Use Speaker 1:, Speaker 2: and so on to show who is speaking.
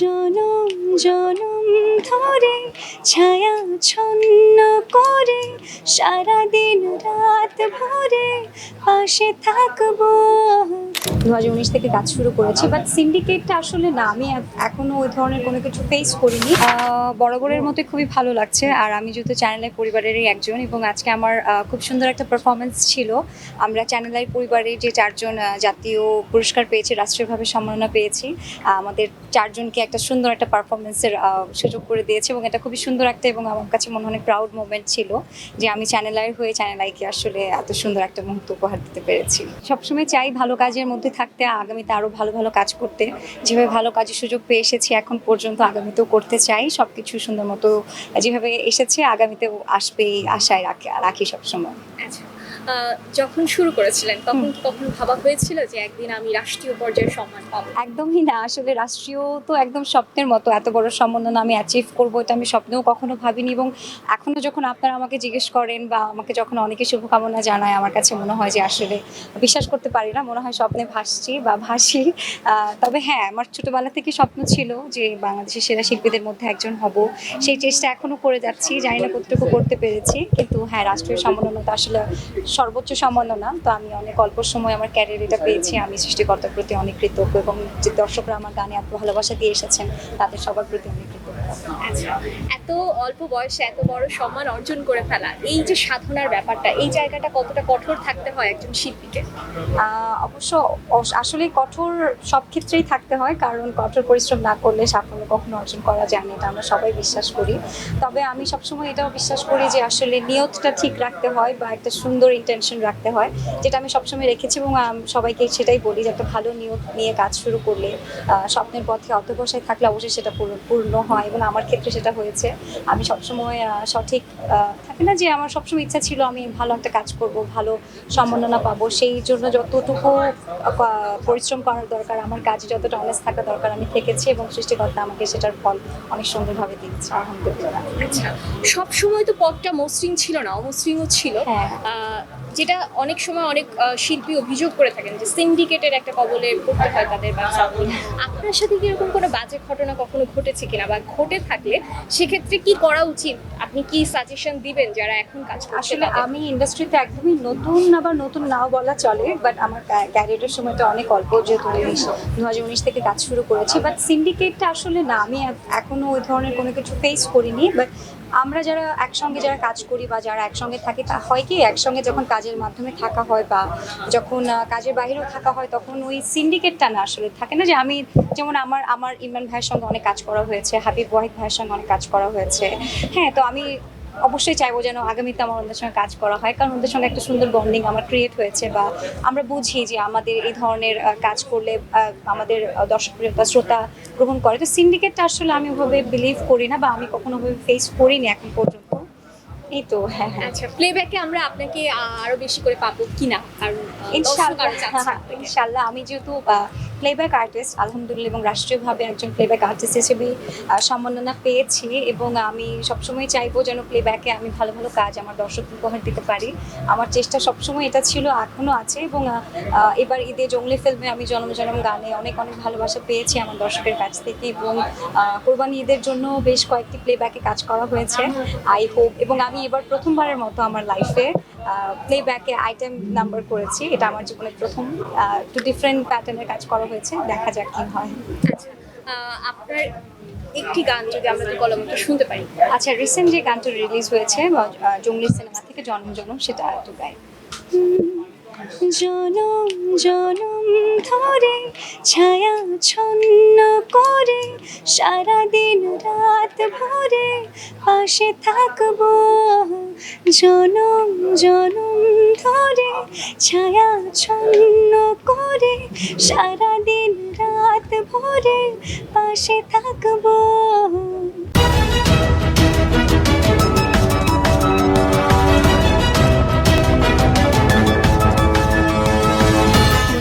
Speaker 1: জনম জনম ধরে ছায়া ছন্ন করে সারাদিন রাত ভরে পাশে থাকব। দু হাজার উনিশ থেকে কাজ শুরু করেছি বাট সিন্ডিকেটটা আসলে না, আমি এ- এখনও ওই ধরনের কোনো কিছু ফেস করিনি। বরাবরের মতো খুবই ভালো লাগছে, আর আমি যেহেতু চ্যানেলের পরিবারেরই একজন, এবং আজকে আমার খুব সুন্দর একটা পারফরমেন্স ছিল। আমরা চ্যানেলের পরিবারে যে চারজন জাতীয় পুরস্কার পেয়েছি, রাষ্ট্রীয়ভাবে সম্মাননা পেয়েছি আমাদের চারজনকে একটা সুন্দর একটা পারফরমেন্সের সুযোগ করে দিয়েছে, এবং এটা খুবই সুন্দর একটা এবং আমার কাছে মনে হয় প্রাউড মোমেন্ট ছিল, যে আমি চ্যানেলার হয়ে চ্যানেলাইকে আসলে এত সুন্দর একটা মুহূর্ত উপহার দিতে পেরেছি। সবসময় চাই ভালো কাজের মধ্যে থাকতে আগামীতে আরও ভালো ভালো কাজ করতে, যেভাবে ভালো কাজের সুযোগ পেয়ে এসেছি এখন পর্যন্ত আগামীতেও করতে চাই সব কিছু সুন্দর মতো যেভাবে এসেছে আগামীতেও আসবে আশায় রাখি রাখি সবসময়।
Speaker 2: আচ্ছা। যখন শুরু করেছিলেন তখন কি কখনো ভাবা হয়েছিল যে একদিন আমি রাষ্ট্রীয় পর্যায়ে সম্মান পাবো?
Speaker 1: একদমই না। আসলে রাষ্ট্রীয় তো একদম স্বপ্নের মতো এত বড় সম্মাননা আমি অ্যাচিভ করব এটা আমি স্বপ্নেও কখনো ভাবিনি এবং এখনও যখন আপনারা আমাকে জিজ্ঞেস করেন বা আমাকে যখন অনেকে শুভকামনা জানায় আমার কাছে মনে হয় যে আসলে বিশ্বাস করতে পারি না মনে হয় স্বপ্নে ভাসছি বা ভাসি। তবে হ্যাঁ আমার ছোটবেলা থেকে স্বপ্ন ছিল যে বাংলাদেশের সেরা শিল্পীদের মধ্যে একজন হব। সেই চেষ্টা এখনও করে যাচ্ছি জানি না কতটুকু করতে পেরেছি। কিন্তু হ্যাঁ রাষ্ট্রীয় সম্মাননা তো আসলে সর্বোচ্চ সামান্য সম্মাননা তো আমি অনেক অল্প সময় আমার ক্যারিয়ার এটা পেয়েছি। আমি সৃষ্টিকর্তার প্রতি অনেক কৃতজ্ঞ এবং যে দর্শকরা আমার গানে এত ভালোবাসা দিয়ে এসেছেন, তাদের সবার প্রতি অনেক
Speaker 2: আচ্ছা এত অল্প বয়সে এত বড় সম্মান অর্জন করে ফেলা, এই যে সাধনার ব্যাপারটা, এই জায়গাটা কতটা কঠোর থাকতে হয় একজন শিল্পীকে?
Speaker 1: অবশ্য আসলে কঠোর সব ক্ষেত্রেই থাকতে হয়, কারণ কঠোর পরিশ্রম না করলে সাফল্য কখনো অর্জন করা যায় না, এটা আমরা সবাই বিশ্বাস করি। তবে আমি সবসময় এটাও বিশ্বাস করি যে আসলে নিয়তটা ঠিক রাখতে হয় বা একটা সুন্দর ইন্টেনশন রাখতে হয়, যেটা আমি সবসময় রেখেছি এবং সবাইকে সেটাই বলি যে একটা ভালো নিয়ত নিয়ে কাজ শুরু করলে স্বপ্নের পথে অতবসায় থাকলে অবশ্যই সেটা পূর্ণ- পূর্ণ হয় এবং আমার ক্ষেত্রে সেটা হয়েছে। আমি সবসময় সঠিক থাকে না যে আমার সবসময় ইচ্ছা ছিল আমি ভালো একটা কাজ করব ভালো সম্মাননা পাবো। সেই জন্য যতটুকু পরিশ্রম করার দরকার আমার কাজে যতটা অনেস্ট থাকা দরকার আমি থেকেছি এবং সৃষ্টিকর্তা আমাকে সেটার ফল অনেক সুন্দরভাবে দিচ্ছে আলহামদুলিল্লাহ
Speaker 2: আচ্ছা সব সময় তো পথটা মসৃণ ছিল না অমসৃণও ছিল।
Speaker 1: হ্যাঁ।
Speaker 2: যেটা অনেক সময় অনেক শিল্পী অভিযোগ করে থাকেন যে সিন্ডিকেটের একটা কবলে পড়তে হয় তাদের ব্যবসা আপনার সাথে কি এরকম কোনো বাজে ঘটনা কখনো ঘটেছে কিনা বা ঘটে থাকলে সেক্ষেত্রে কি করা উচিত? আপনি কি সাজেশন দিবেন যারা এখন কাজ
Speaker 1: আসলে আমি ইন্ডাস্ট্রিতে একদমই নতুন আবার নতুন নাও বলা চলে বাট আমার ক্যারিয়ারের সময় তো অনেক অল্প যেহেতু উনিশ দু হাজার উনিশ থেকে কাজ শুরু করেছি বাট সিন্ডিকেটটা আসলে না আমি এখনও ওই ধরনের কোনো কিছু ফেস করিনি বাট আমরা যারা একসঙ্গে যারা কাজ করি বা যারা একসঙ্গে থাকি তা হয় কি একসঙ্গে যখন কাজের মাধ্যমে থাকা হয় বা যখন কাজের বাইরেও থাকা হয় তখন ওই সিন্ডিকেটটা না আসলে থাকে না যে আমি যেমন আমার আমার ইমরান ভাইয়ের সঙ্গে অনেক কাজ করা হয়েছে হাবিব ওয়াহিদ ভাইয়ের সঙ্গে অনেক কাজ করা হয়েছে। হ্যাঁ তো আমি অবশ্যই চাইব যেন আগামীতে আমার ওদের সঙ্গে কাজ করা হয় কারণ ওদের সঙ্গে একটা সুন্দর বন্ডিং আমার ক্রিয়েট হয়েছে বা আমরা বুঝি যে আমাদের এই ধরনের কাজ করলে আমাদের দর্শক শ্রোতা গ্রহণ করে। তো সিন্ডিকেটটা আসলে আমি ওভাবে বিলিভ করি না বা আমি কখনো ওভাবে ফেস করিনি এখন পর্যন্ত। এই তো হ্যাঁ হ্যাঁ।
Speaker 2: আচ্ছা প্লেব্যাকে আমরা আপনাকে আরও বেশি করে পাবো কিনা? কারণ।
Speaker 1: ইনশাল্লাহ আমি যেহেতু প্লেব্যাক আর্টিস্ট আলহামদুলিল্লাহ, এবং রাষ্ট্রীয়ভাবে একজন প্লেব্যাক আর্টিস্ট হিসেবে সম্মাননা পেয়েছি এবং আমি সবসময় চাইব যেন প্লেব্যাকে আমি ভালো ভালো কাজ আমার দর্শক উপহার দিতে পারি। আমার চেষ্টা সবসময় এটা ছিল এখনও আছে এবং এবার ঈদে জঙ্গলি ফিল্মে আমি জনম জনম গানে অনেক অনেক ভালোবাসা পেয়েছি আমার দর্শকের কাছ থেকে এবং কোরবানি ঈদের জন্য বেশ কয়েকটি প্লেব্যাকে কাজ করা হয়েছে আই হোপ এবং আমি এবার প্রথমবারের মতো আমার লাইফে প্লেব্যাকে আইটেম নাম্বার করেছি। এটা আমার জীবনের প্রথম একটু ডিফারেন্ট প্যাটার্নের কাজ করা হয়েছে দেখা যাক কি হয়।
Speaker 2: আচ্ছা আপনার একটি গান যদি আমরা তো কলমটা শুনতে পারি।
Speaker 1: আচ্ছা রিসেন্ট যে গানটা রিলিজ হয়েছে জঙ্গলি সিনেমা থেকে জন্ম জনম সেটা একটু গাই। জনম জনম ধরে ছায়া ছন্ন করে সারাদিন রাত ভরে পাশে থাকব। জনম জনম ধরে ছায়া ছন্ন করে সারাদিন রাত ভরে পাশে থাকব।